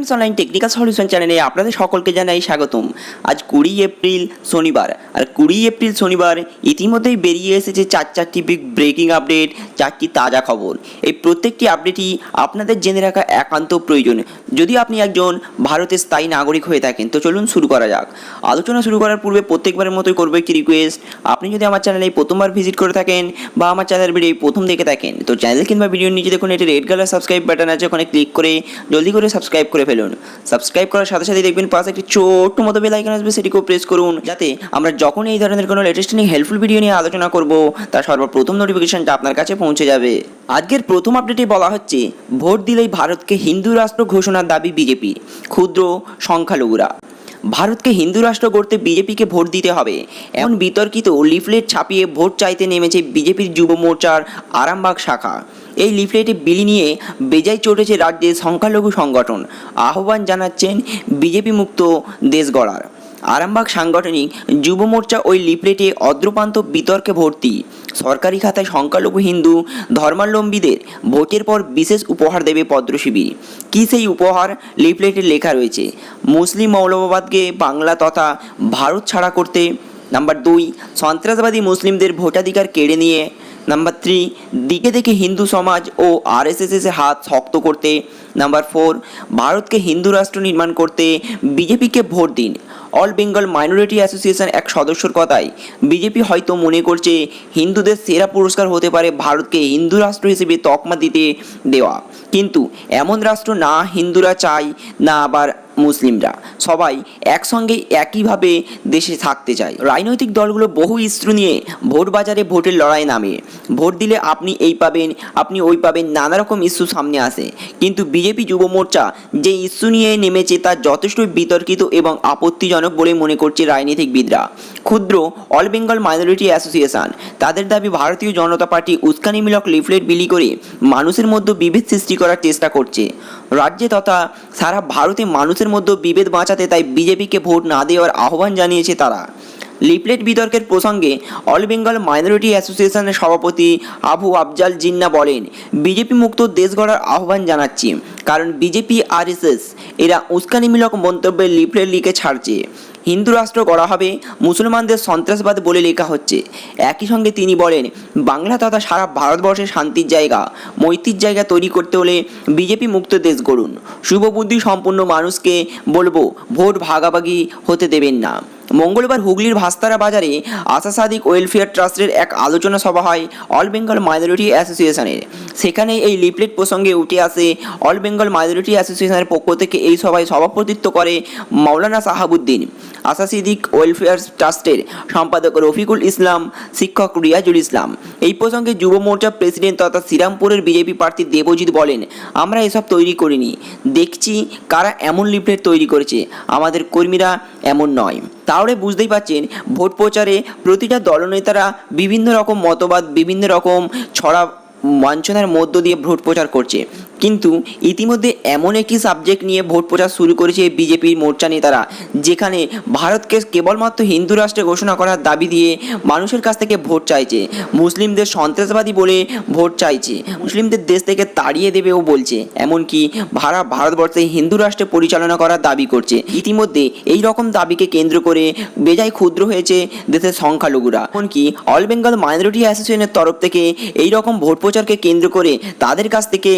Friends online technical solution চ্যানেলে আপনাদের সকলকে জানাই স্বাগতম। আজ কুড়ি এপ্রিল শনিবার, আর কুড়ি এপ্রিল শনিবার ইতিমধ্যেই বেরিয়ে এসেছে চার চারটি বিগ ব্রেকিং আপডেট চারটি তাজা খবর। এই প্রত্যেকটি আপডেটই আপনাদের জেনে রাখা একান্ত প্রয়োজন। যদি আপনি একজন ভারতের স্থায়ী নাগরিক হয়ে থাকেন, তো চলুন শুরু করা যাক। আলোচনা শুরু করার পূর্বে প্রত্যেকবারের মতোই করব একটি রিকোয়েস্ট আপনি যদি আমার চ্যানেলে প্রথমবার ভিজিট করে থাকেন বা আমার চ্যানেল ভিডিও প্রথম দেখে থাকেন, তো চ্যানেল কিংবা ভিডিওর নিচে দেখুন একটি রেড কালার সাবস্ক্রাইব বাটন আছে, ওখানে ক্লিক করে জলদি করে সাবস্ক্রাইব করে ফেলুন। সাবস্ক্রাইব করার সাথে সাথে দেখবেন পাশে একটি ছোট্ট মতো বেল আইকন আসবে, সেটিকেও প্রেস করুন, যাতে আমরা যখন এই ধরনের কোনো লেটেস্ট নিয়ে হেল্পফুল ভিডিও নিয়ে আলোচনা করব, তার সর্বপ্রথম নোটিফিকেশনটা আপনার কাছে পৌঁছে যাবে। আজকের প্রথম আপডেটে বলা হচ্ছে, ভোট দিলেই ভারতকে হিন্দু রাষ্ট্র ঘোষণার দাবি বিজেপির ক্ষুদ্র সংখ্যালঘুরা। ভারতকে হিন্দু রাষ্ট্র গড়তে বিজেপিকে ভোট দিতে হবে। এমন বিতর্কিত লিফলেট ছাপিয়ে ভোট চাইতে নেমেছে বিজেপির যুব মোর্চার আরামবাগ শাখা। এই লিফলেটে বিলি নিয়ে বেজায় চটেছে রাজ্যের সংখ্যালঘু সংগঠন। আহ্বান জানাচ্ছেন বিজেপি মুক্ত দেশ গড়ার আরামবাগ সাংগঠনিক যুব মোর্চা ওই লিফলেটে অদ্রপান্ত বিতর্কে ভর্তি। সরকারি খাতায় সংখ্যালঘু হিন্দু, ধর্মাবলম্বীদের ভোটের পর বিশেষ উপহার দেবে পদ্মশিবির কী সেই উপহার? লিফলেটে লেখা রয়েছে, মুসলিম মৌলবাদকে বাংলা তথা ভারত ছাড়া করতে। নাম্বার দুই, সন্ত্রাসবাদী মুসলিমদের ভোটাধিকার কেড়ে নিয়ে। নাম্বার থ্রি দিকে দিকে হিন্দু সমাজ ও আরএসএসের হাত শক্ত করতে। নাম্বার ফোর ভারতকে হিন্দু রাষ্ট্র নির্মাণ করতে বিজেপিকে ভোট দিন। অল বেঙ্গল মাইনরিটি অ্যাসোসিয়েশন এক সদস্যর কথায় বিজেপি হয়তো মনে করছে হিন্দুদের সেরা পুরস্কার হতে পারে ভারতকে হিন্দু রাষ্ট্র হিসেবে তকমা দিতে দেওয়া। কিন্তু এমন রাষ্ট্র না হিন্দুরা চায়, না আবার মুসলিমরা। সবাই একসঙ্গে একইভাবে দেশে থাকতে চায়। রাজনৈতিক দলগুলো বহু ইস্যু নিয়ে ভোট বাজারে ভোটের লড়াই নামে। ভোট দিলে আপনি এই পাবেন, আপনি ওই পাবেন নানা রকম ইস্যু সামনে আসে। কিন্তু বিজেপি যুব মোর্চা যে ইস্যু নিয়ে নেমেছে তা যথেষ্ট বিতর্কিত এবং আপত্তিজনক বলে মনে করছে রাজনীতিকবিদরা। ক্ষুদ্র অল বেঙ্গল মাইনরিটি অ্যাসোসিয়েশন, তাদের দাবি ভারতীয় জনতা পার্টি উস্কানিমূলক লিফলেট বিলি করে মানুষের মধ্যে বিভেদ সৃষ্টি করার চেষ্টা করছে। রাজ্যে তথা সারা ভারতে মানুষের মধ্যে বিভেদ বাঁচাতে তাই বিজেপিকে ভোট না দেওয়ার আহ্বান জানিয়েছে তারা। লিফলেট বিতর্কের প্রসঙ্গে অল বেঙ্গল মাইনরিটি অ্যাসোসিয়েশনের সভাপতি আবু আফজাল জিন্না বলেন, বিজেপি মুক্ত দেশ গড়ার আহ্বান জানাচ্ছি, কারণ বিজেপি আরএসএস এরা উস্কানিমূলক মন্তব্যে লিফলেট লিখে ছাড়ছে। হিন্দু রাষ্ট্র করা হবে, মুসলমানদের সন্ত্রাসবাদ বলে লেখা হচ্ছে। একই সঙ্গে তিনি বলেন, বাংলা তথা সারা ভারতবর্ষের শান্তির জায়গা, মৈত্রীর জায়গা তৈরি করতে হলে বিজেপি মুক্ত দেশ গড়ুন। শুভবুদ্ধি সম্পন্ন মানুষকে বলব, ভোট ভাগাভাগি হতে দেবেন না। মঙ্গলবার হুগলির ভাস্তারা বাজারে আশা সাদিক ওয়েলফেয়ার ট্রাস্টের এক আলোচনা সভা হয় অল বেঙ্গল মাইনরিটি অ্যাসোসিয়েশনের। সেখানে এই লিফলেট প্রসঙ্গে উঠে আসে, অল বেঙ্গল মাইনরিটি অ্যাসোসিয়েশনের পক্ষ থেকে এই সভায় সভাপতিত্ব করে মাওলানা সাহাবুদ্দিন আশা সিদ্দিক ওয়েলফেয়ার ট্রাস্টের সম্পাদক রফিকুল ইসলাম, শিক্ষক রিয়াজুল ইসলাম। এই প্রসঙ্গে যুব মোর্চা প্রেসিডেন্ট তথা শ্রীরামপুরের বিজেপি প্রার্থী দেবজিৎ বলেন, আমরা এসব তৈরি করিনি। দেখছি কারা এমন লিফলেট তৈরি করেছে। আমাদের কর্মীরা এমন নয়। তাহলে বুঝতেই পারছেন, ভোট প্রচারে প্রতিটা দলনেতারা বিভিন্ন রকম মতবাদ, বিভিন্ন রকম ছড়া বাঞ্ছনার মধ্য দিয়ে ভোট প্রচার করছে। কিন্তু ইতিমধ্যে এমন একটি সাবজেক্ট নিয়ে ভোট প্রচার শুরু করেছে বিজেপির মোর্চা নেতারা, যেখানে ভারতকে কেবলমাত্র হিন্দু রাষ্ট্রে ঘোষণা করার দাবি দিয়ে মানুষের কাছ থেকে ভোট চাইছে। মুসলিমদের সন্ত্রাসবাদী বলে ভোট চাইছে। মুসলিমদের দেশ থেকে তাড়িয়ে দেবেও বলছে। এমনকি ভাড়া ভারতবর্ষে হিন্দু রাষ্ট্রে পরিচালনা করার দাবি করছে। ইতিমধ্যে এই রকম দাবিকে কেন্দ্র করে বেজায় ক্ষুদ্র হয়েছে দেশের সংখ্যালঘুরা। এমনকি অল বেঙ্গল মাইনরিটি অ্যাসোসিয়েশনের তরফ থেকে এই রকম ভোট প্রচারকে কেন্দ্র করে তাদের কাছ থেকে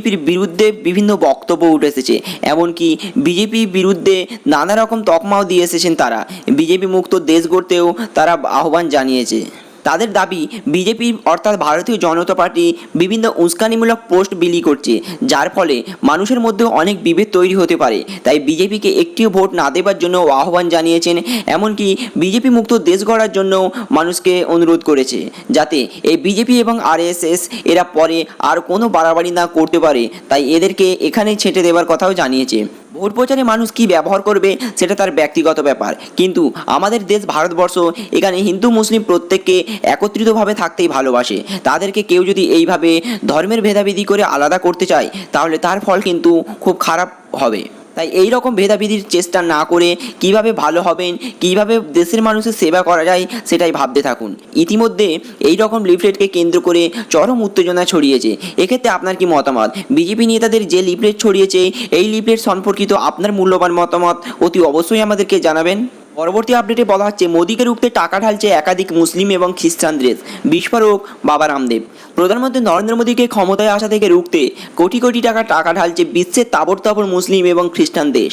বিজেপির বিরুদ্ধে বিভিন্ন বক্তব্য উঠে এসেছে। এমনকি বিজেপির বিরুদ্ধে নানা রকম তকমাও দিয়ে এসেছেন তারা। বিজেপি মুক্ত দেশ গড়তেও তারা আহ্বান জানিয়েছে। তাদের দাবি, বিজেপি অর্থাৎ ভারতীয় জনতা পার্টি বিভিন্ন উস্কানিমূলক পোস্ট বিলি করছে, যার ফলে মানুষের মধ্যে অনেক বিভেদ তৈরি হতে পারে। তাই বিজেপিকে একটিও ভোট না দেবার জন্য আহ্বান জানিয়েছেন, এমনকি বিজেপি মুক্ত দেশ গড়ার জন্য মানুষকে অনুরোধ করেছে, যাতে এই বিজেপি এবং আরএসএস এরা পরে আর কোনো বাড়াবাড়ি না করতে পারে। তাই এদেরকে এখানেই ছেঁটে দেওয়ার কথাও জানিয়েছে। ভোট প্রচারে মানুষ কি ব্যবহার করবে, সেটা তার ব্যক্তিগত ব্যাপার। কিন্তু আমাদের দেশ ভারতবর্ষ, এখানে হিন্দু, মুসলিম প্রত্যেককে একত্রিতভাবে থাকতেই ভালোবাসে। তাদেরকে কেউ যদি এইভাবে ধর্মের ভেদাভেদি করে আলাদা করতে চায়, তাহলে তার ফল কিন্তু খুব খারাপ হবে। তাই এই রকম ভেদাভেদির চেষ্টা না করে কীভাবে ভালো হবেন, কীভাবে দেশের মানুষের সেবা করা যায়, সেটাই ভাবতে থাকুন। ইতিমধ্যে এই রকম লিফলেটকে কেন্দ্র করে চরম উত্তেজনা ছড়িয়েছে। এক্ষেত্রে আপনার কি মতামত? বিজেপি নেতাদের যে লিফলেট ছড়িয়েছে, এই লিফলেট সম্পর্কিত আপনার মূল্যবান মতামত অতি অবশ্যই আমাদেরকে জানাবেন। পরবর্তী আপডেটে বলা হচ্ছে, মোদীকে রুখতে টাকা ঢালছে একাধিক মুসলিম এবং খ্রিস্টান দেশ। বিস্ফোরক, বাবা রামদেব। প্রধানমন্ত্রী নরেন্দ্র মোদীকে ক্ষমতায় আসা থেকে রুখতে কোটি কোটি টাকা টাকা ঢালছে বিশ্বের তাবর তাবর মুসলিম এবং খ্রিস্টান দেশ।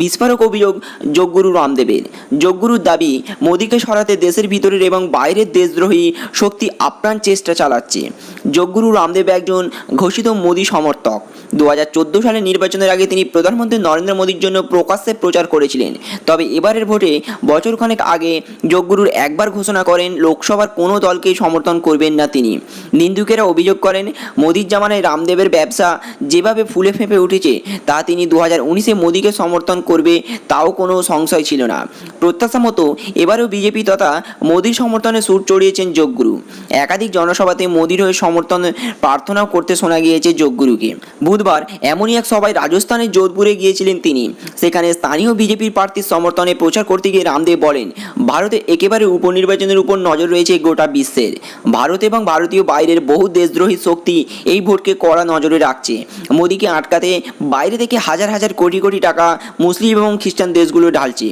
বিস্ফোরক অভিযোগ যোগগুরু রামদেবের। যোগগুরুর দাবি, মোদীকে সরাতে দেশের ভিতরের এবং বাইরের দেশদ্রোহী শক্তি আপ্রাণ চেষ্টা চালাচ্ছে। যোগগুরু রামদেব একজন ঘোষিত মোদী সমর্থক। দু সালের নির্বাচনের আগে তিনি প্রধানমন্ত্রী নরেন্দ্র মোদীর জন্য প্রকাশ্যে প্রচার করেছিলেন। তবে এবারের ভোটে বছরখানেক আগে যোগগুরুর একবার ঘোষণা করেন, লোকসভার কোনো দলকে সমর্থন করবেন না তিনি। নিন্দুকেরা অভিযোগ করেন, মোদীর জামানায় রামদেবের ব্যবসা যেভাবে ফুলে ফেঁপে উঠেছে, তা তিনি দু হাজার উনিশে মোদীকে সমর্থন করবে তাও কোনো সংশয় ছিল না। প্রত্যাশা মতো এবারও বিজেপি তথা মোদীর সমর্থনে সুর চড়িয়েছেন যোগগুরু। একাধিক জনসভাতে মোদীর হয়ে সমর্থন প্রার্থনাও করতে শোনা গিয়েছে যোগগুরুকে। বুধবার এমনই এক সভায় রাজস্থানের যোধপুরে গিয়েছিলেন তিনি। সেখানে স্থানীয় বিজেপির প্রার্থীর সমর্থনে প্রচার করতে গিয়ে রামদেব বলেন, ভারতে একেবারে উপনির্বাচনের উপর নজর রয়েছে গোটা বিশ্বের। ভারত এবং ভারতীয় বাইরের বহু দেশদ্রোহী শক্তি এই ভোটকে কড়া নজরে রাখছে। মোদীকে আটকাতে বাইরে থেকে হাজার হাজার কোটি কোটি টাকা মুসলিম এবং খ্রিস্টান দেশগুলো ঢালছে।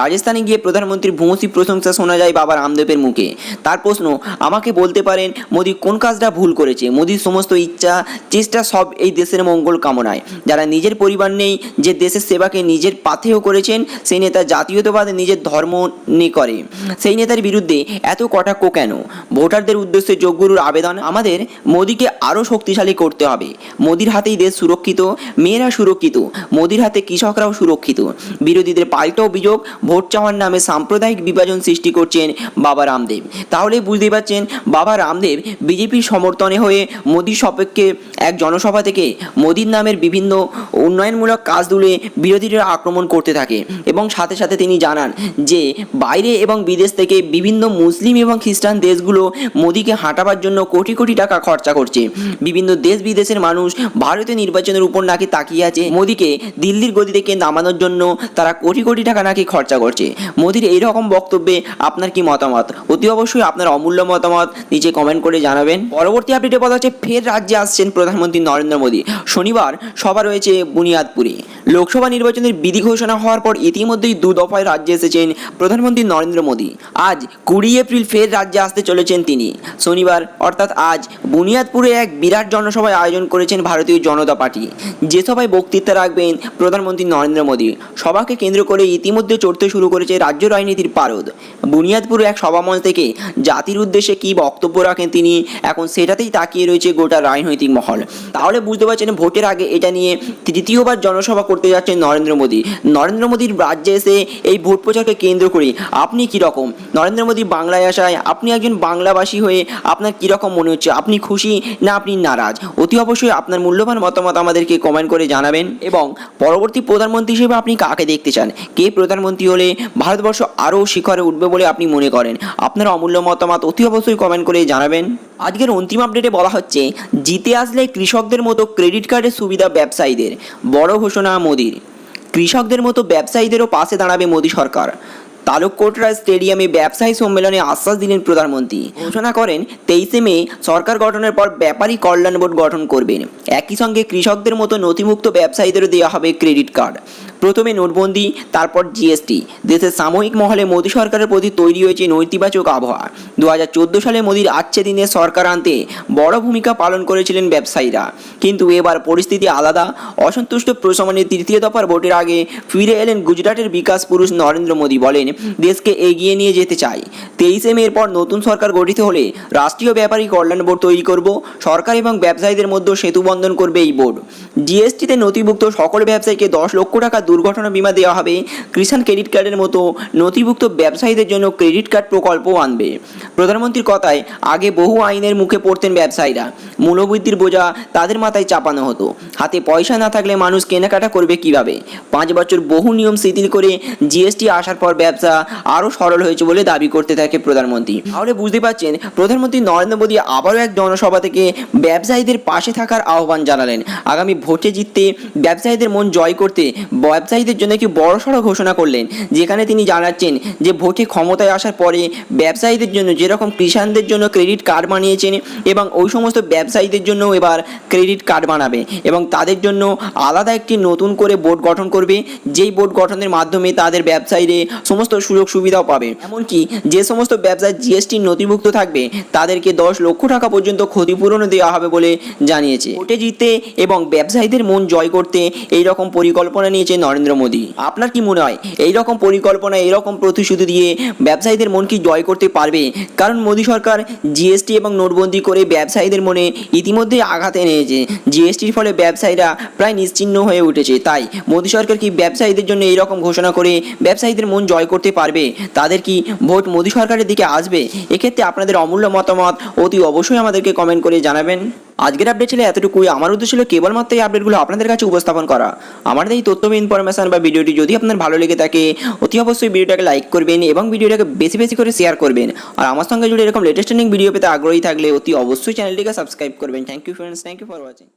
রাজস্থানে গিয়ে প্রধানমন্ত্রীর ভূয়সী প্রশংসা শোনা যায় বাবা রামদেবের মুখে। তার প্রশ্ন, আমাকে বলতে পারেন, মোদী কোন কাজটা ভুল করেছে? মোদীর সমস্ত ইচ্ছা, চেষ্টা সব এই দেশের মঙ্গল কামনায়। যারা নিজের পরিবার নেই, যে দেশের সেবাকে নিজের পাথেয় করেছেন, সেই নেতা জাতীয়তাবাদ নিজের ধর্ম নিয়ে করে। সেই নেতার বিরুদ্ধে এত কটাক্ষ কেন? ভোটারদের উদ্দেশ্যে যোগগুরুর আবেদন আমাদের মোদীকে আরও শক্তিশালী করতে হবে। মোদির হাতেই দেশ সুরক্ষিত, মেয়েরা সুরক্ষিত, মোদির হাতে কৃষকরাও সুরক্ষিত। বিরোধীদের পাল্টা অভিযোগ, ভোট চাওয়ার নামে সাম্প্রদায়িক বিভাজন সৃষ্টি করছেন বাবা রামদেব। তাহলে বুঝতে পারছেন, বাবা রামদেব বিজেপির সমর্থনে হয়ে মোদীর সপক্ষে এক জনসভা থেকে মোদির নামের বিভিন্ন উন্নয়নমূলক কাজ তুলে বিরোধীরা আক্রমণ করতে থাকে। এবং সাথে সাথে তিনি জানান যে, বাইরে এবং বিদেশ থেকে বিভিন্ন মুসলিম এবং খ্রিস্টান দেশগুলো মোদিকে হাঁটাবার জন্য কোটি কোটি টাকা খরচা করছে। বিভিন্ন দেশ বিদেশের মানুষ ভারতীয় নির্বাচনের উপর নাকি তাকিয়ে আছে। মোদিকে দিল্লির গদি থেকে নামানোর জন্য তারা কোটি কোটি টাকা নাকি খরচা করছে। মোদির এই রকম বক্তব্যে আপনার কি মতামত? অতি অবশ্যই আপনার অমূল্য মতামত নিচে কমেন্ট করে জানাবেন। পরবর্তী আপডেটে বলা হচ্ছে, ফের রাজ্যে আসছেন প্রধানমন্ত্রী নরেন্দ্র মোদী। শনিবার সভা রয়েছে বুনিয়াদপুরে। লোকসভা নির্বাচনের বিধি ঘোষণা হওয়ার পর ইতিমধ্যেই দু দফায় রাজ্যে এসেছেন প্রধানমন্ত্রী নরেন্দ্র মোদী। আজ কুড়ি এপ্রিল ফের রাজ্যে আসতে চলেছেন তিনি। শনিবার, অর্থাৎ আজ, বুনিয়াদপুরে এক বিরাট জনসভায় আয়োজন করেছেন ভারতীয় জনতা পার্টি। যে সভায় বক্তৃতা রাখবেন প্রধানমন্ত্রী নরেন্দ্র মোদী। সভাকে কেন্দ্র করে ইতিমধ্যে চড়তে শুরু করেছে রাজ্য রাজনীতির পারদ। বুনিয়াদপুর এক সভামঞ্চ থেকে জাতির উদ্দেশ্যে কী বক্তব্য রাখেন তিনি, এখন সেটাতেই তাকিয়ে রয়েছে গোটা রাজনৈতিক মহল। তাহলে বুঝতে পারছেন ভোটের আগে এটা নিয়ে তৃতীয়বার জনসভা করতে যাচ্ছেন নরেন্দ্র মোদী। নরেন্দ্র মোদীর রাজ্যে এসে এই ভোট প্রচারকে কেন্দ্র করে আপনি কী রকম? নরেন্দ্র মোদী বাংলায় আসায় আপনি একজন বাংলাভাষী হয়ে আপনার কীরকম মনে হচ্ছে? আপনি খুশি না আপনি নারাজ? অতি অবশ্যই আপনার মূল্যবান মতামত আমাদেরকে কমেন্ট করে জানাবেন এবং পরবর্তী প্রধানমন্ত্রী হিসেবে আপনি কাকে দেখতে চান? কে প্রধানমন্ত্রী হলে ভারতবর্ষ আরও শিখরে উঠবে বলে আপনি মনে করেন? আপনার অমূল্য মতামত অতি অবশ্যই কমেন্ট করে জানাবেন। আজকের অন্তিম আপডেটে বলা হচ্ছে, জিতে আসলে কৃষকদের মতো ক্রেডিট কার্ডের সুবিধা ব্যবসায়ীদের। বড় ঘোষণা মোদির। কৃষকদের মতো ব্যবসায়ীদেরও পাশে দাঁড়াবে মোদী সরকার। তালুককোটরা স্টেডিয়ামে ব্যবসায়ী সম্মেলনে আশ্বাস দিলেন প্রধানমন্ত্রী। ঘোষণা করেন, তেইশে মে সরকার গঠনের পর ব্যাপারী কল্যাণ বোর্ড গঠন করবেন একই সঙ্গে কৃষকদের মতো নথিমুক্ত ব্যবসায়ীদেরও দেওয়া হবে ক্রেডিট কার্ড। প্রথমে নোটবন্দি, তারপর জিএসটি। দেশের সাময়িক মহলে মোদী সরকারের প্রতি তৈরি হয়েছে নৈতিবাচক আবহাওয়া। দু হাজার চোদ্দ সালে মোদীর আচ্ছে দিনে সরকার আনতে বড় ভূমিকা পালন করেছিলেন ব্যবসায়ীরা। কিন্তু এবার পরিস্থিতি আলাদা। অসন্তুষ্ট প্রশমনের তৃতীয় দফার ভোটের আগে ফিরে এলেন গুজরাটের বিকাশ পুরুষ নরেন্দ্র মোদী বলেন দেশকে এগিয়ে নিয়ে যেতে চাই। তেইশে মের পর নতুন সরকার গঠিত হলে রাষ্ট্রীয় ব্যাপারী কল্যাণ বোর্ড তৈরি করব, সরকার এবং ব্যবসায়ীদের মধ্যে সেতু বন্ধন করবে এই বোর্ড। জিএসটিতে নথিভুক্ত সকল ব্যবসায়ীকে দশ লক্ষ টাকা দুর্ঘটনা বীমা দেওয়া হবে, কিষাণ ক্রেডিট কার্ডের মতো নথিভুক্ত ব্যবসায়ীদের জন্য ক্রেডিট কার্ড প্রকল্পও আনবে। প্রধানমন্ত্রীর কথায়, আগে বহু আইনের মুখে পড়তেন ব্যবসায়ীরা। মূল্যবৃদ্ধির বোঝা তাদের মাথায় চাপানো হতো। হাতে পয়সা না থাকলে মানুষ কেনাকাটা করবে কীভাবে? পাঁচ বছর বহু নিয়ম শিথিল করে জিএসটি আসার পর ব্যবসা আরও সরল হয়েছে বলে দাবি করতে থাকে প্রধানমন্ত্রী। তাহলে বুঝতে পারছেন, প্রধানমন্ত্রী নরেন্দ্র মোদী আবারও এক জনসভা থেকে ব্যবসায়ীদের পাশে থাকার আহ্বান জানালেন। আগামী ভোটে জিততে ব্যবসায়ীদের মন জয় করতে ব্যবসায়ীদের জন্য একটি বড়সড় ঘোষণা করলেন। যেখানে তিনি জানাচ্ছেন যে ভোটে ক্ষমতায় আসার পরে ব্যবসায়ীদের জন্য যেরকম কৃষাণদের জন্য ক্রেডিট কার্ড বানিয়েছেন এবং ওই সমস্ত ব্যবসায়ীদের জন্য এবার ক্রেডিট কার্ড বানাবে এবং তাদের জন্য আলাদা একটি নতুন করে বোর্ড গঠন করবে। যেই বোর্ড গঠনের মাধ্যমে তাদের ব্যবসায়ীরা সমস্ত সুযোগ সুবিধাও পাবে। এমনকি যে সমস্ত ব্যবসায় জিএসটি নথিভুক্ত থাকবে, তাদেরকে দশ লক্ষ টাকা পর্যন্ত ক্ষতিপূরণও দেওয়া হবে বলে জানিয়েছে। ভোটে জিতে এবং ব্যবসায়ীদের মন জয় করতে এই রকম পরিকল্পনা নিয়েছে নরেন্দ্র মোদী। আপনার কি মনে হয়, এই রকম পরিকল্পনা এরকম প্রতিশ্রুতি দিয়ে ব্যবসায়ীদের মন কি জয় করতে পারবে? কারণ মোদী সরকার জিএসটি এবং নোটবন্দি করে ব্যবসায়ীদের মনে ইতিমধ্যে আঘাত এনেছে। জিএসটির ফলে ব্যবসায়ীরা প্রায় নিশ্চিহ্ন হয়ে উঠেছে। তাই মোদী সরকার কি ব্যবসায়ীদের জন্য এই রকম ঘোষণা করে ব্যবসায়ীদের মন জয় করতে পারবে? তাদের কি ভোট মোদী সরকারের দিকে আসবে? এক্ষেত্রে আপনাদের অমূল্য মতামত অতি অবশ্যই আমাদেরকে কমেন্ট করে জানাবেন। আজকের আপডেট ছিল এতটুকুই। আমার উদ্দেশ্য ছিল কেবলমাত্র এই আপডেটগুলো আপনাদের কাছে উপস্থাপন করা। আমাদের এই তথ্য ইনফরমেশন বা ভিডিওটি যদি আপনার ভালো লেগে থাকে, অতি অবশ্যই ভিডিওটাকে লাইক করবেন এবং ভিডিওটাকে বেশি বেশি করে শেয়ার করবেন। আর আমার সঙ্গে জুড়ে এরকম লেটেস্ট ভিডিও পেতে আগ্রহী থাকলে অতি অবশ্যই চ্যানেলটিকে সাবস্ক্রাইব করবেন। Thank you friends thank you for watching